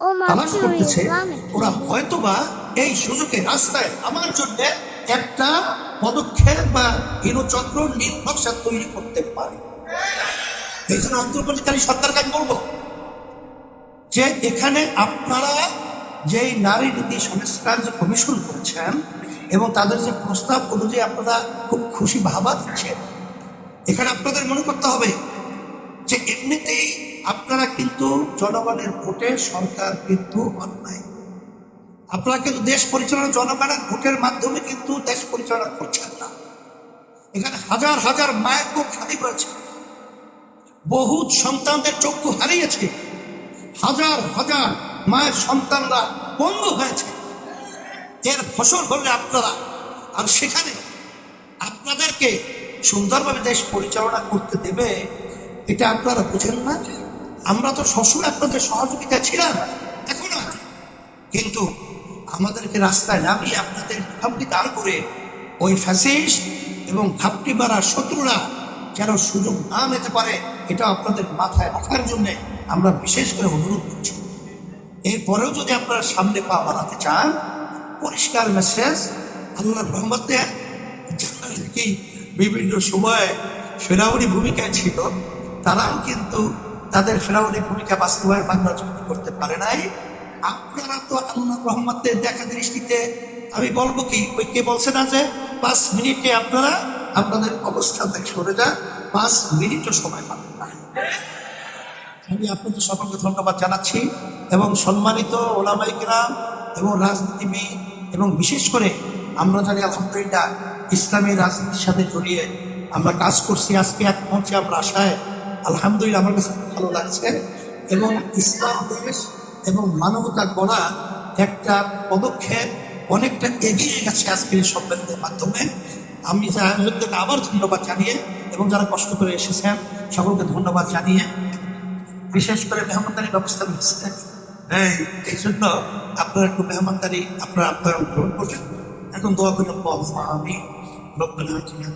তালাশ করতেছে ওরা হয়তোবা এই সুযোগে রাস্তায় আমার জন্য একটা পদক্ষেপ বা হীনচক্র নির্ভরসা তৈরি করতে পারে। এই জন্য অন্তর্বর্তীকালী সরকারকে আমি বলব যে এখানে আপনারা যে নারী নীতি সংস্কার যে কমিশন করেছেন এবং তাদের যে প্রস্তাব অনুযায়ী আপনারা খুব খুশি ভাবা দিচ্ছেন এখানে আপনাদের মনে করতে হবে যে এমনিতেই আপনারা কিন্তু জনগণের ভোটে সরকার কিন্তু অন্যায়। আপনারা কিন্তু দেশ পরিচালনা, জনগণের ভোটের মাধ্যমে কিন্তু দেশ পরিচালনা করছেন না। এখানে হাজার হাজার মায়ের বুক খালি রয়েছে বহু সন্তানদের চক্ষু হারিয়েছে। হাজার হাজার মায়ের সন্তানরা বন্ধ হয়েছে। এর ফসল হলে আপনারা। আর সেখানে আপনাদেরকে সুন্দরভাবে দেশ পরিচালনা করতে দেবে, এটা আপনারা বুঝেন না আমরা তো সবসময় আপনাদের সহযোগিতা ছিলাম, এখনও। কিন্তু আমাদেরকে রাস্তায় নামিয়ে আপনাদের ভাবটি দাঁড় করে ওই ফ্যাসিস এবং ভাবটি মারা শত্রুরা যেন সুযোগ না নিতে পারে, এটা আপনাদের মাথায় রাখার জন্য আমরা বিশেষ করে অনুরোধ করছি এরপরেও যদি আপনারা সামনে পা বাড়াতে চান, পরিষ্কার মেসেজ আল্লাহর রহমতে নাকি বিভিন্ন সময় ফেরাউনি ভূমিকায় ছিল, তারাও কিন্তু তাদের ফেরাউনি ভূমিকা বাস্তবায়ন বাংলা করতে পারে নাই। আপনারা তো আল্লাহ রহমতের দেখা দৃষ্টিতে, আমি বলব কি, ওই কে বলছে না যে, পাঁচ মিনিটে আপনারা, আপনাদের অবস্থান থেকে সরে যান, পাঁচ মিনিটও সময় পাবেন না। আমি আপনাদের সকলকে ধন্যবাদ জানাচ্ছি এবং সম্মানিত ওলামাইকরাম এবং রাজনীতিবিদ এবং বিশেষ করে আমরা জানি আলহামদুলিল্লাহ ইসলামী রাজনীতির সাথে জড়িয়ে আমরা কাজ করছি। আজকে এক মঞ্চে আমরা আশায় আলহামদুলিল্লাহ আমার কাছে খুব ভালো লাগছে। এবং ইসলাম দেশ এবং মানবতা গড়া একটা পদক্ষেপ অনেকটা এগিয়ে গেছে আজকের এই সম্মেলনের মাধ্যমে। আমি আয়োজকদেরকে আবার ধন্যবাদ জানিয়ে এবং যারা কষ্ট করে এসেছেন, সকলকে ধন্যবাদ জানিয়ে বিশেষ করে মেহমানদারি ব্যবস্থা নিচ্ছেন। এই এই জন্য আপনারা একটু মেহমানদারি আপনারা আপ্যায়ন গ্রহণ করবেন। এখন দোয়া করলাম আমি রব্বানা আতিনা